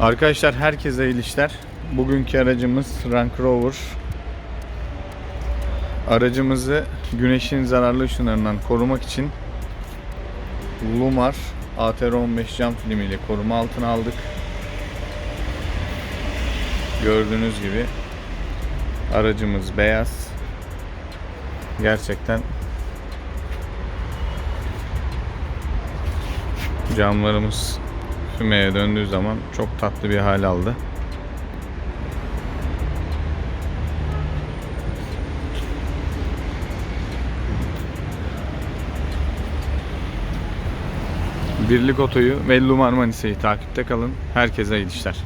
Arkadaşlar herkese iyi işler. Bugünkü aracımız Range Rover. Aracımızı güneşin zararlı ışınlarından korumak için Lumar ATR15 cam filmiyle koruma altına aldık. Gördüğünüz gibi aracımız beyaz. Gerçekten camlarımız fümeye döndüğü zaman çok tatlı bir hal aldı. Birlik Oto'yu ve Lumar Manisa'yı takipte kalın. Herkese iyi işler.